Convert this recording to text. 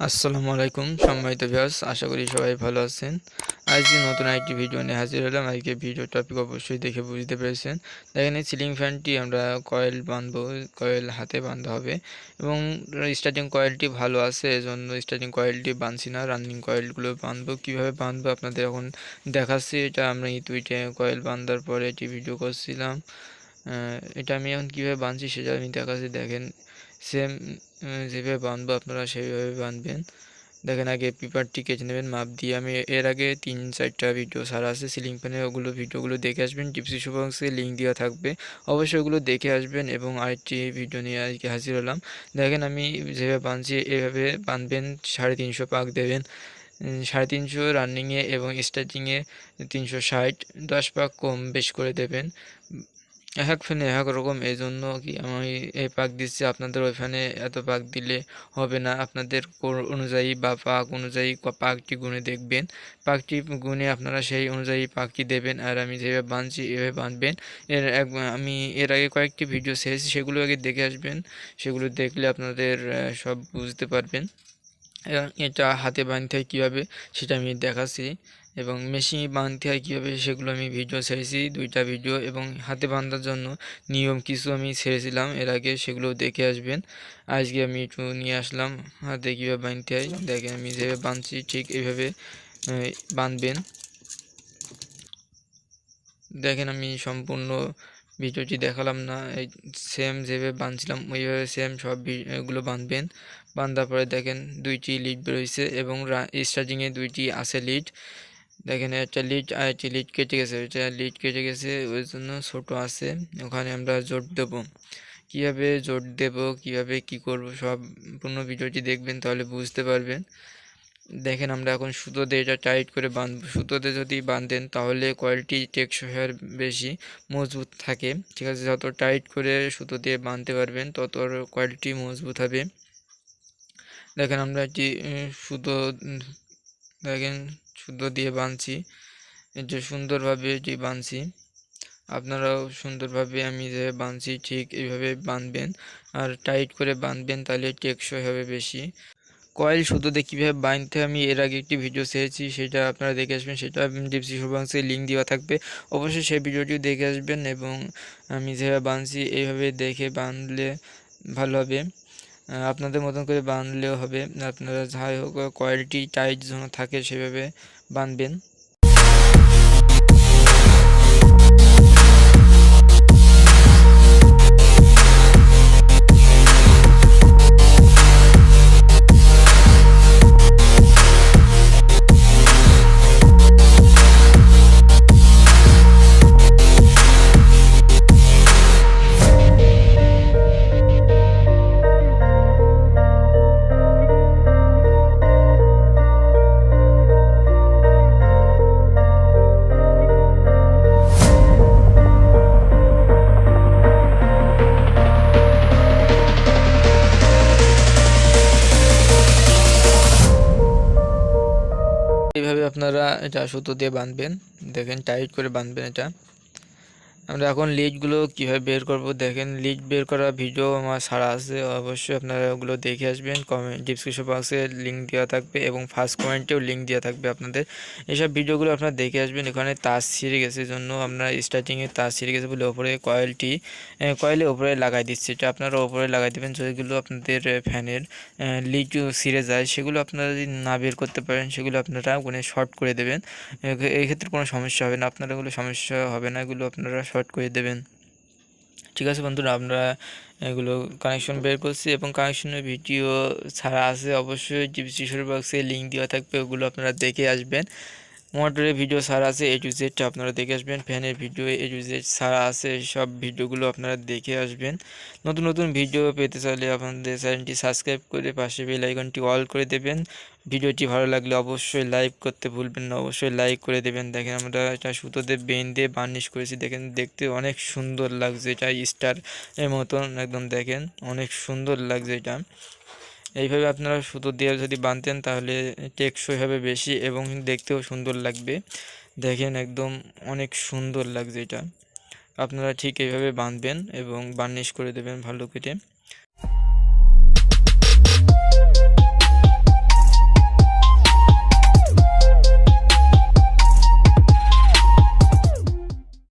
আসসালামু আলাইকুম, সম্মানিত ভিউয়ার্স আশা করি সবাই ভালো আছেন। আজকে নতুন একটি ভিডিও নিয়ে হাজির হলাম। আজকে ভিডিও টপিক অবশ্যই দেখে বুঝতে পেরেছেন। দেখেন এই সিলিং ফ্যানটি আমরা কয়েল বাঁধবো কয়েল হাতে বাঁধতে হবে এবং স্টার্টিং কয়েলটি ভালো আছে, এজন্য স্টার্টিং কয়েলটি বাঁধছি না। রানিং কয়েলগুলো বাঁধবো। কীভাবে বাঁধবো আপনাদের এখন দেখাচ্ছি। এটা আমরা এই দুইটে কয়েল বাঁধার পরে এটি ভিডিও করছিলাম। এটা আমি এখন কীভাবে বাঁধছি সেটা আমি দেখাচ্ছি। দেখেন সেম যেভাবে বাঁধবো আপনারা সেইভাবে বাঁধবেন দেখেন আগে পেপারটি কেটে নেবেন, মাপ দিয়ে আমি এর আগে তিন চারটা ভিডিও সারা আছে সিলিং ফ্যানে ওগুলো ভিডিওগুলো দেখে আসবেন টিপসি সুপাংসে লিঙ্ক দেওয়া থাকবে। অবশ্যই ওগুলো দেখে আসবেন এবং আরেকটি ভিডিও নিয়ে আজকে হাজির হলাম। দেখেন আমি যেভাবে বাঁধছি এভাবে বাঁধবেন সাড়ে তিনশো পাক দেবেন। সাড়ে তিনশো রানিংয়ে এবং স্টার্টিংয়ে তিনশো ষাট, দশ পাক কম বেশ করে দেবেন। এক এক ফ্যানে এক রকম এই জন্য কি আমি এই পাক দিচ্ছি। আপনাদের ওই ফ্যানে এত পাক দিলে হবে না। আপনাদের অনুযায়ী বা পাক অনুযায়ী পাকটি গুনে দেখবেন। পাকটি গুনে আপনারা সেই অনুযায়ী পাকটি দেবেন। আর আমি যেভাবে বাঁধছি এভাবে বাঁধবেন এর এক, আমি এর আগে কয়েকটি ভিডিও ছেড়েছি, সেগুলো আগে দেখে আসবেন। সেগুলো দেখলে আপনাদের সব বুঝতে পারবেন। এটা হাতে বাঁধতে হয় কীভাবে, সেটা আমি দেখাচ্ছি। এবং মেশিনে বাঁধতে হয় কীভাবে সেগুলো আমি ভিডিও ছেড়েছি, দুইটা ভিডিও এবং হাতে বাঁধার জন্য নিয়ম কিছু আমি ছেড়েছিলাম, এর আগে সেগুলো দেখে আসবেন। আজকে আমি একটু নিয়ে আসলাম, হাতে কীভাবে বাঁধতে হয়, দেখেন আমি যেভাবে বাঁধছি ঠিক এইভাবে বাঁধবেন দেখেন আমি সম্পূর্ণ ভিডিওটি দেখালাম না, এই সেম যেভাবে বাঁধছিলাম ওইভাবে সেম সব এগুলো বাঁধবেন বাঁধার পরে দেখেন দুইটি লিড বেরোইছে এবং স্টার্টিংয়ে দুইটি আছে লিড দেখেন একটা লিড আর একটি লিড কেটে গেছে। ওইটা লিড কেটে গেছে ওই জন্য ছোটো আছে। ওখানে আমরা জোট দেবো। কীভাবে জোট দেব, কীভাবে কি করব, সব পূর্ণ ভিডিওটি দেখবেন তাহলে বুঝতে পারবেন। দেখেন আমরা এখন সুতো দিয়ে এটা টাইট করে বাঁধবো। সুতোতে যদি বাঁধেন তাহলে কোয়ালিটি টেকসই হওয়ার বেশি মজবুত থাকে। ঠিক আছে, যত টাইট করে সুতো দিয়ে বাঁধতে পারবেন, তত কোয়ালিটি মজবুত হবে। দেখেন আমরা একটি সুতো, দেখেন সুতো দিয়ে বাঁধছি যে সুন্দরভাবে এটি বাঁধছি আপনারাও সুন্দরভাবে আমি যে বাঁধছি ঠিক এইভাবে বাঁধবেন আর টাইট করে বাঁধবেন তাহলে টেকসই হবে বেশি। কয়েল সুতোতে কীভাবে বাঁধতে আমি এর আগে একটি ভিডিও ছেড়েছি, সেটা আপনারা দেখে আসবেন, সেটা ডিপসি শুভাংশে লিঙ্ক দেওয়া থাকবে। অবশ্যই সেই ভিডিওটিও দেখে আসবেন এবং আমি যেভাবে বাঁধছি এইভাবে দেখে বাঁধলে ভালো হবে। আপনাদের মতন করে বাঁধলেও হবে। আপনারা যাই হোক কোয়ালিটি টাইট যেন থাকে সেভাবে বাঁধবেন। আপনারা এটা সুতো দিয়ে বাঁধবেন। দেখেন টাইট করে বাঁধবেন এটা। আমরা এখন লিডগুলো কীভাবে বের করব দেখেন লিড বের করা ভিডিও আমার ছাড়া আছে, অবশ্যই আপনারা ওগুলো দেখে আসবেন কমেন্ট ডিসক্রিপশন বক্সে লিঙ্ক দেওয়া থাকবে এবং ফার্স্ট কমেন্টেও লিঙ্ক দেওয়া থাকবে আপনাদের। এইসব ভিডিওগুলো আপনারা দেখে আসবেন, এখানে তার ছিঁড়ে গেছে জন্য আমরা স্টার্টিংয়ে তার ছিঁড়ে গেছে বলে ওপরে কয়েলটি কয়েলে ওপরে লাগাই দিচ্ছি, এটা আপনারা ওপরে লাগাই দেবেন যেগুলো আপনাদের ফ্যানের লিড ছিঁড়ে যায়, সেগুলো আপনারা যদি না বের করতে পারেন, সেগুলো আপনারা ওখানে শর্ট করে দেবেন এই ক্ষেত্রে কোনো সমস্যা হবে না আপনারা এগুলো সমস্যা হবে না, এগুলো আপনারা শর্ট করে দেবেন। ঠিক আছে বন্ধুরা, আমরা এগুলো কানেকশন বের করছি এবং কানেকশনের ভিডিও ছাড়া আছে অবশ্যই ডিসক্রিপশন বক্সে লিঙ্ক দেওয়া থাকবে, ওগুলো আপনারা দেখে আসবেন। মোটরের ভিডিও ছাড়া আছে এ টু জেডটা আপনারা দেখে আসবেন, ফ্যানের ভিডিও এ টু জেড ছাড়া আছে, সব ভিডিওগুলো আপনারা দেখে আসবেন। নতুন নতুন ভিডিও পেতে চাইলে আপনাদের চ্যানেলটি সাবস্ক্রাইব করে পাশে বেল আইকনটি অল করে দেবেন। ভিডিওটি ভালো লাগলে অবশ্যই লাইক করতে ভুলবেন না, অবশ্যই লাইক করে দেবেন। দেখেন আমরা এটা সুতোতে বেন দিয়ে বার্নিশ করেছি, দেখেন দেখতে অনেক সুন্দর লাগছে এটা স্টার এর মতন, একদম দেখেন অনেক সুন্দর লাগছে এটা। এইভাবে আপনারা সুতো দিয়ে যদি বাঁধতেন তাহলে টেকসই হবে বেশি এবং দেখতেও সুন্দর লাগবে। দেখেন একদম অনেক সুন্দর লাগছে এটা। আপনারা ঠিক এইভাবে বাঁধবেন এবং বার্নিশ করে দেবেন ভালো করে।